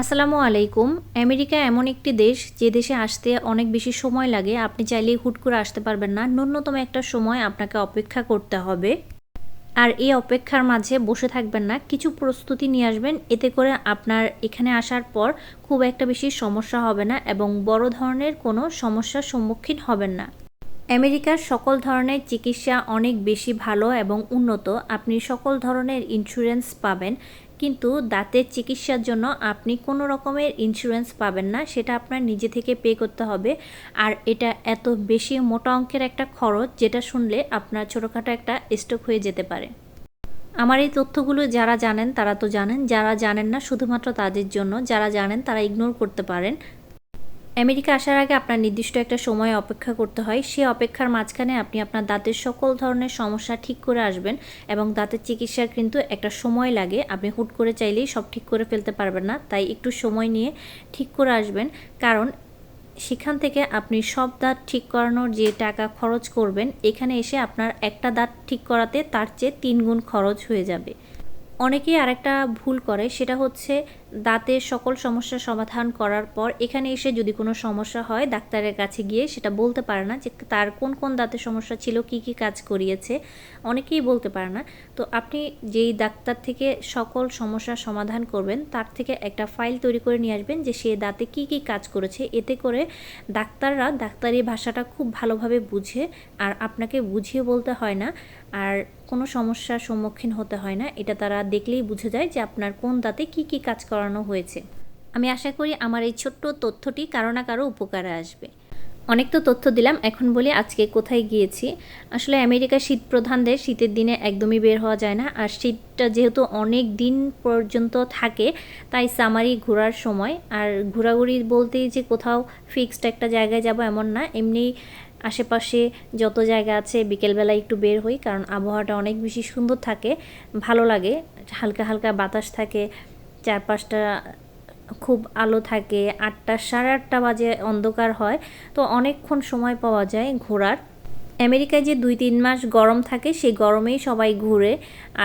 আসসালামু আলাইকুম। আমেরিকা এমন একটি দেশ যে দেশে আসতে অনেক বেশি সময় লাগে। আপনি চাইলেই হুট করে আসতে পারবেন না। ন্যূনতম একটা সময় আপনাকে অপেক্ষা করতে হবে। আর এই অপেক্ষার মাঝে বসে থাকবেন না। কিছু প্রস্তুতি নিয়ে আসবেন। এতে করে আপনার এখানে আসার পর খুব একটা বেশি সমস্যা হবে না এবং বড় ধরনের কোনো সমস্যার সম্মুখীন হবেন না। আমেরিকার সকল ধরনের চিকিৎসা অনেক বেশি ভালো এবং উন্নত। আপনি সকল ধরনের ইন্স্যুরেন্স পাবেন, কিন্তু দাঁতের চিকিৎসার জন্য আপনি কোনো রকমের ইন্স্যুরেন্স পাবেন না, সেটা আপনার নিজে থেকে পে করতে হবে। আর এটা এত বেশি মোটা অঙ্কের একটা খরচ, যেটা শুনলে আপনার ছোটোখাটো একটা স্টক হয়ে যেতে পারে। আমার এই তথ্যগুলো যারা জানেন, তারা তো জানেন। যারা জানেন না, শুধুমাত্র তাদের জন্য। যারা জানেন, তারা ইগনোর করতে পারেন। আমেরিকা আসার আগে আপনার নির্দিষ্ট একটা সময় অপেক্ষা করতে হয়। সে অপেক্ষার মাঝখানে আপনি আপনার দাঁতের সকল ধরনের সমস্যা ঠিক করে আসবেন এবং দাঁতের চিকিৎসার কিন্তু একটা সময় লাগে। আপনি হুট করে চাইলেই সব ঠিক করে ফেলতে পারবেন না, তাই একটু সময় নিয়ে ঠিক করে আসবেন। কারণ সেখান থেকে আপনি সব দাঁত ঠিক করানোর যে টাকা খরচ করবেন, এখানে এসে আপনার একটা দাঁত ঠিক করাতে তার চেয়ে তিন গুণ খরচ হয়ে যাবে। অনেকেই আরেকটা ভুল করে, সেটা হচ্ছে দাঁতের সকল সমস্যার সমাধান করার পর এখানে এসে যদি কোনো সমস্যা হয় ডাক্তারের কাছে গিয়ে সেটা বলতে পারে না যে তার কোন কোন দাঁতের সমস্যা ছিল, কি কি কাজ করিয়েছে, অনেকেই বলতে পারে না। তো আপনি যেই ডাক্তার থেকে সকল সমস্যার সমাধান করবেন, তার থেকে একটা ফাইল তৈরি করে নিয়ে আসবেন যে সে দাঁতে কি কি কাজ করেছে। এতে করে ডাক্তাররা ডাক্তারি ভাষাটা খুব ভালোভাবে বুঝে আর আপনাকে বুঝিয়ে বলতে হয় না আর কোনো সমস্যার সম্মুখীন হতে হয় না। এটা তারা দেখলেই বুঝে যায় যে আপনার কোন দাঁতে কি কি কাজ করানো হয়েছে। আমি আশা করি আমার এই ছোট্ট তথ্যটি কারও না কারও উপকারে আসবে। অনেক তো তথ্য দিলাম, এখন বলি আজকে কোথায় গিয়েছি। আসলে আমেরিকা শীত প্রধান দেশ শীতের দিনে একদমই বের হওয়া যায় না, আর শীতটা যেহেতু অনেক দিন পর্যন্ত থাকে, তাই সামারি ঘোরার সময়, আর ঘোরাঘুরি বলতেই যে কোথাও ফিক্সড একটা জায়গায় যাব এমন না, এমনি আশেপাশে যত জায়গা আছে বিকেলবেলা একটু বের হই, কারণ আবহাওয়াটা অনেক বেশি সুন্দর থাকে, ভালো লাগে, হালকা হালকা বাতাস থাকে চারপাশটা খুব আলো থাকে। আটটা, সাড়ে আটটা বাজে অন্ধকার হয়। তো অনেকক্ষণ সময় পাওয়া যায় ঘোরার। আমেরিকায় যে দুই তিন মাস গরম থাকে, সেই গরমেই সবাই ঘুরে।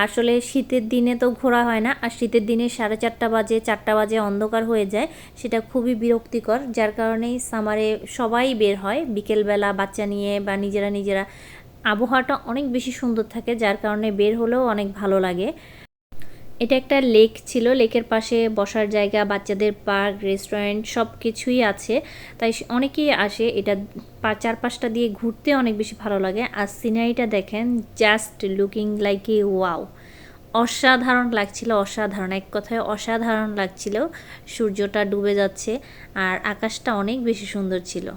আসলে শীতের দিনে তো ঘোরা হয় না। আর শীতের দিনে সাড়ে চারটা বাজে চারটা বাজে অন্ধকার হয়ে যায়, সেটা খুবই বিরক্তিকর। যার কারণেই সামারে সবাই বের হয়। বিকেলবেলা বাচ্চা নিয়ে বা নিজেরা নিজেরা। আবহাওয়াটা অনেক বেশি সুন্দর থাকে, যার কারণে বের হলেও অনেক ভালো লাগে। এটা একটা লেক ছিল, লেকের পাশে বসার জায়গা, বাচ্চাদের পার্ক, রেস্টুরেন্ট সব কিছুই আছে। তাই অনেকেই আসে, এটা চারপাশটা দিয়ে ঘুরতে অনেক বেশি ভালো লাগে। আর সিনারিটা দেখেন just looking like a wow অসাধারণ লাগছিল, অসাধারণ। এক কথায় অসাধারণ লাগছিল, সূর্যটা ডুবে যাচ্ছে, আর আকাশটা অনেক বেশি সুন্দর ছিল।